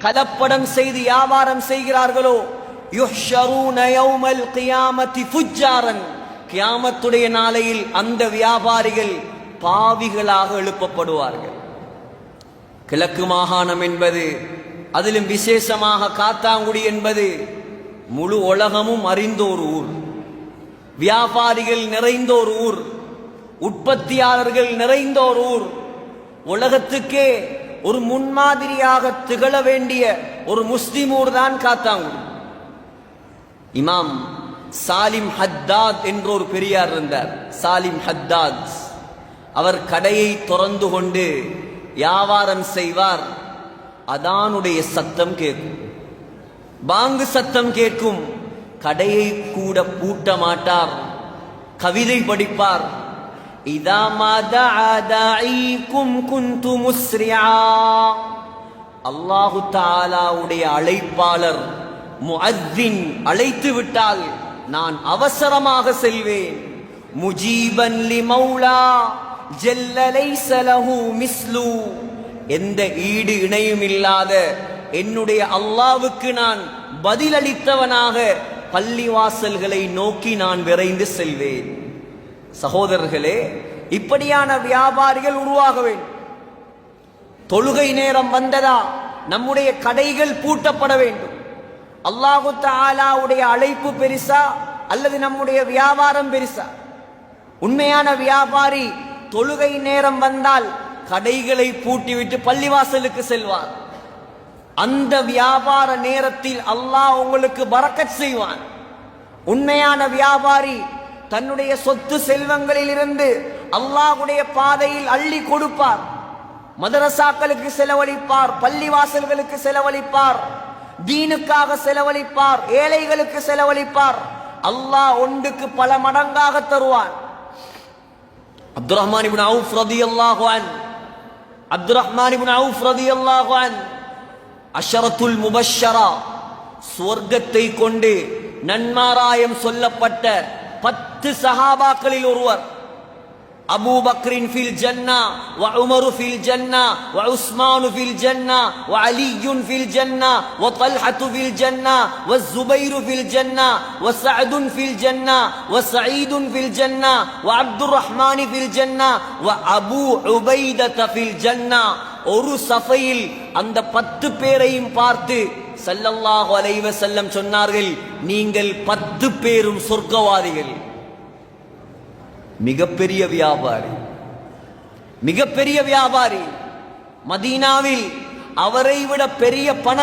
கலப்படம் செய்து வியாபாரம் செய்கிறார்களோ? கியாமத்துடைய நாளையில் அந்த வியாபாரிகள் பாவிகளாக எழுப்பப்படுவார்கள். கிழக்கு மாகாணம் என்பது அதிலும் விசேஷமாக காத்தாங்குடி என்பது முழு உலகமும் அறிந்தோர் ஊர். வியாபாரிகள் நிறைந்தோர் ஊர். உற்பத்தியாளர்கள் நிறைந்தோர் ஊர். உலகத்துக்கே ஒரு முன்மாதிரியாக திகழ வேண்டிய ஒரு முஸ்லிமூர் தான் காத்தாங்குடி இமாம் சாலிம் ஹத்தாத் என்ற ஒரு பெரியார் இருந்தார். சாலிம் ஹத்தாத். அவர் கடையை திறந்து கொண்டு வியாபாரம் செய்வார். அதானுடைய சத்தம் கேட்கும். பாங்கு சத்தம் கேட்கும். கடையை கூட பூட்ட மாட்டார். கவிதை படிப்பார். இதா மாதாக்கும் குந்து முஸ்ரியா அல்லாஹு தாலாவுடைய அழைப்பாளர் முஅத்தின் அழைத்து விட்டால் நான் அவசரமாக செல்வேன். முஜீபன் லி மௌலா ஜல்லலை சலஹு மிஸ்லு. எந்த ஈடு இணையும் இல்லாத என்னுடைய அல்லாவுக்கு நான் பதிலளித்தவனாக பள்ளிவாசல்களை நோக்கி நான் விரைந்து செல்வேன். சகோதரர்களே இப்படியான வியாபாரிகள் உருவாக வேண்டும். தொழுகை நேரம் வந்ததா? நம்முடைய கடைகள் பூட்டப்பட வேண்டும். அல்லாஹு தாலாவுடைய அழைப்பு பெருசா? அல்லது நம்முடைய வியாபாரம் பெருசா? உண்மையான வியாபாரி தொழுகை நேரம் வந்தால் கடைகளை பூட்டிவிட்டு பள்ளிவாசலுக்கு செல்வார். அந்த வியாபார நேரத்தில் அல்லாஹ் உங்களுக்கு பறக்கச் செய்வான். உண்மையான வியாபாரி தன்னுடைய சொத்து செல்வங்களில் இருந்து அல்லாஹுடைய பாதையில் அள்ளி கொடுப்பார். மதரசாக்களுக்கு செலவழிப்பார் பள்ளிவாசல்களுக்கு செலவழிப்பார் தீனுக்காக செலவழிப்பார் ஏழைகளுக்கு செலவழிப்பார். அல்லாஹ் ஒன்றுக்கு பல மடங்காக தருவான். அப்துல் ரஹ்மான் இபின் அவுஃப் ரலியல்லாஹு அன் அப்துல் ரஹ்மான் இபின் அவுஃப் அஷரத்துல் முபஷரா சுவர்க்கத்தை கொண்டு நன்மாராயம் சொல்லப்பட்ட பத்து சஹாபாக்களில் ஒருவர் அபூ பக்ரின் ஃபில் ஜன்னா வ உமரு ஃபில் ஜன்னா வ உஸ்மானு ஃபில் ஜன்னா வ அலியுன் ஃபில் ஜன்னா வ தல்ஹத்து ஃபில் ஜன்னா வ ஜுபைரு ஃபில் ஜன்னா வ சஅதுன் ஃபில் ஜன்னா வ சயீதுன் ஃபில் ஜன்னா வ அப்துர் ரஹ்மானி ஃபில் ஜன்னா வ அபூ உபைதத ஃபில் ஜன்னா ஒரு சஃபையில் அந்த பத்து பேரையும் பார்த்து சல்லல்லாஹு அலைவ செல்லம் சொன்னார்கள் நீங்கள் பத்து பேரும் சொர்க்கவாதிகள். மிகப்பெரிய வியாபாரி. மிகப்பெரிய வியாபாரி. மதீனாவில் அவரை விட பெரிய பண